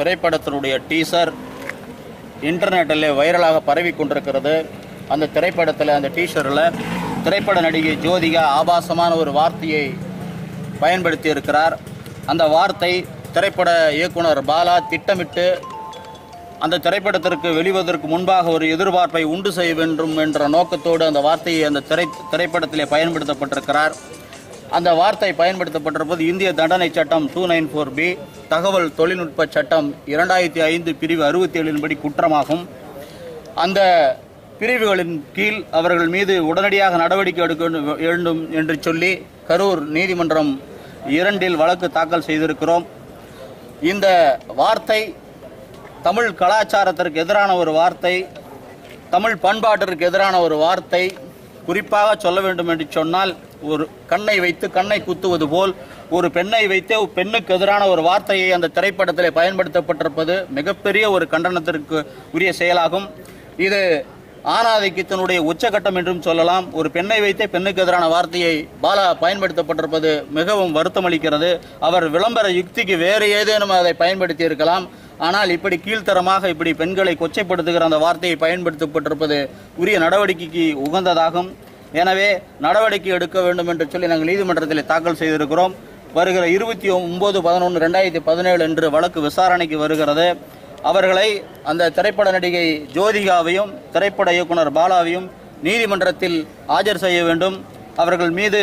திரைப்படத்தினுடைய டீசர் இன்டர்நெட்டில் வைரலாக பரவி கொண்டிருக்கிறது. அந்த திரைப்படத்தில் அந்த டீஷரில் திரைப்பட நடிகை ஜோதிகா ஆபாசமான ஒரு வார்த்தையை பயன்படுத்தி இருக்கிறார் அந்த வார்த்தை திரைப்பட இயக்குனர் பாலா திட்டமிட்டு அந்த திரைப்படத்திற்கு வெளிவதற்கு முன்பாக ஒரு எதிர்பார்ப்பை உண்டு செய்ய வேண்டும் என்ற நோக்கத்தோடு அந்த வார்த்தையை அந்த திரை திரைப்படத்திலே பயன்படுத்தப்பட்டிருக்கிறார். அந்த வார்த்தை பயன்படுத்தப்பட்டிருப்பது இந்திய தண்டனை சட்டம் டூ நைன் ஃபோர் பி தகவல் தொழில்நுட்ப சட்டம் இரண்டாயிரத்தி ஐந்து பிரிவு அறுபத்தி ஏழின்படி குற்றமாகும். அந்த பிரிவுகளின் கீழ் அவர்கள் மீது உடனடியாக நடவடிக்கை எடுக்க வேண்டும் என்று சொல்லி கரூர் நீதிமன்றம் இரண்டில் வழக்கு தாக்கல் செய்திருக்கிறோம். இந்த வார்த்தை தமிழ் கலாச்சாரத்திற்கு எதிரான ஒரு வார்த்தை தமிழ் பண்பாட்டிற்கு எதிரான ஒரு வார்த்தை குறிப்பாக சொல்ல வேண்டும் என்று சொன்னால் ஒரு கண்ணை வைத்து கண்ணை குத்துவது போல் ஒரு பெண்ணை வைத்து பெண்ணுக்கு எதிரான ஒரு வார்த்தையை அந்த திரைப்படத்தில் பயன்படுத்தப்பட்டிருப்பது மிகப்பெரிய ஒரு கண்டனத்திற்கு உரிய செயலாகும். இது ஆணாதிக்கத்தினுடைய உச்சகட்டம் என்றும் சொல்லலாம். ஒரு பெண்ணை வைத்தே பெண்ணுக்கு எதிரான வார்த்தையை பாலா பயன்படுத்தப்பட்டிருப்பது மிகவும் வருத்தமளிக்கிறது. அவர் விளம்பர யுக்திக்கு வேறு ஏதேனும் அதை பயன்படுத்தி இருக்கலாம் ஆனால் இப்படி கீழ்த்தரமாக இப்படி பெண்களை கொச்சைப்படுத்துகிற அந்த வார்த்தையை பயன்படுத்தப்பட்டிருப்பது உரிய நடவடிக்கைக்கு உகந்ததாகும். எனவே நடவடிக்கை எடுக்க வேண்டும் என்று சொல்லி நாங்கள் நீதிமன்றத்தில் தாக்கல் செய்திருக்கிறோம். வருகிற இருபத்தி ஒன்பது பதினொன்று ரெண்டாயிரத்தி பதினேழு என்று வழக்கு விசாரணைக்கு வருகிறது. அவர்களை அந்த திரைப்பட நடிகை ஜோதிகாவையும் திரைப்பட இயக்குனர் பாலாவையும் நீதிமன்றத்தில் ஆஜர் செய்ய வேண்டும். அவர்கள் மீது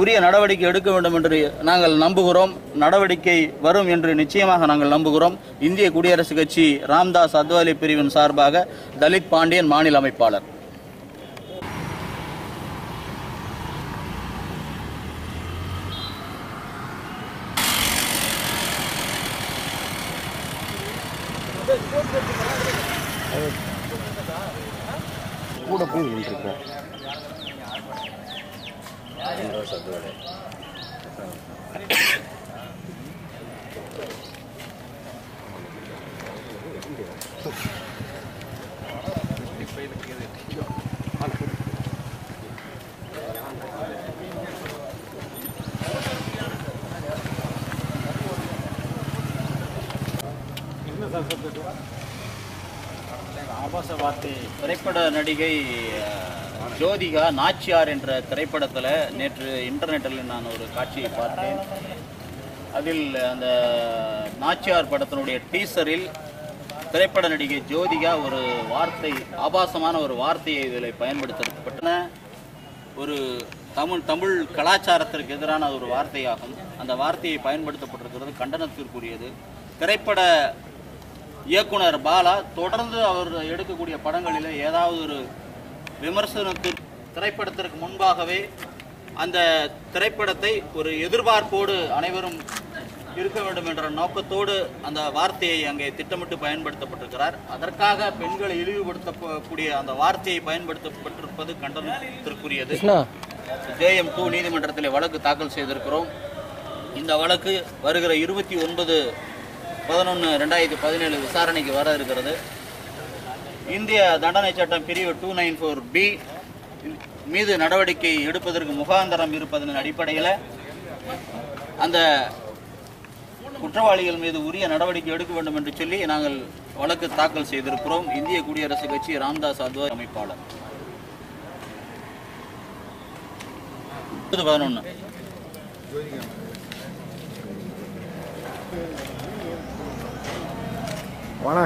உரிய நடவடிக்கை எடுக்க வேண்டும் என்று நாங்கள் நம்புகிறோம். நடவடிக்கை வரும் என்று நிச்சயமாக நாங்கள் நம்புகிறோம். இந்திய குடியரசுக் கட்சி ராம்தாஸ் அத்வாலி பிரிவின் சார்பாக தலித் பாண்டியன் மாநில அமைப்பாளர். கூட போய் நின்றுருக்கேன் ஆபாச வார்த்தை திரைப்பட நடிகை அஹ், ஜோதிகா நாச்சியார் என்ற திரைப்படத்தில் நேற்று இன்டர்நெட்டில் நான் ஒரு காட்சியை பார்த்தேன். அதில் அந்த நாச்சியார் படத்தினுடைய டீசரில் திரைப்பட நடிகை ஜோதிகா ஒரு வார்த்தை ஆபாசமான ஒரு வார்த்தையை இதில் பயன்படுத்தப்பட்டன. ஒரு தமிழ் தமிழ் கலாச்சாரத்திற்கு எதிரான ஒரு வார்த்தையாகும். அந்த வார்த்தையை பயன்படுத்தப்பட்டிருக்கிறது கண்டனத்திற்குரியது. திரைப்பட இயக்குனர் பாலா தொடர்ந்து அவர் எடுக்கக்கூடிய படங்களில் ஏதாவது ஒரு விமர்சனத்திற்கு திரைப்படத்திற்கு முன்பாகவே அந்த திரைப்படத்தை ஒரு எதிர்பார்ப்போடு அனைவரும் இருக்க வேண்டும் என்ற நோக்கத்தோடு அந்த வார்த்தையை அங்கே திட்டமிட்டு பயன்படுத்தப்பட்டிருக்கிறார். அதற்காக பெண்களை இழிவுபடுத்தக்கூடிய அந்த வார்த்தையை பயன்படுத்தப்பட்டிருப்பது கண்டனத்திற்குரியது. ஜேஎம் டூ நீதிமன்றத்தில் வழக்கு தாக்கல் செய்திருக்கிறோம். இந்த வழக்கு வருகிற இருபத்தி ஒன்பது பதினொன்று ரெண்டாயிரத்தி பதினேழு விசாரணைக்கு வர இருக்கிறது. இந்திய தண்டனை சட்டம் பிரிவு டூ நைன் ஃபோர் பி மீது நடவடிக்கை எடுப்பதற்கு முகாந்தரம் இருப்பதன் அடிப்படையில் அந்த குற்றவாளிகள் மீது உரிய நடவடிக்கை எடுக்க வேண்டும் என்று சொல்லி நாங்கள் வழக்கு தாக்கல் செய்திருக்கிறோம். இந்திய குடியரசுக் கட்சி ராம்தாஸ் அத்வா அமைப்பாளர். பதினொன்று வாண்ணா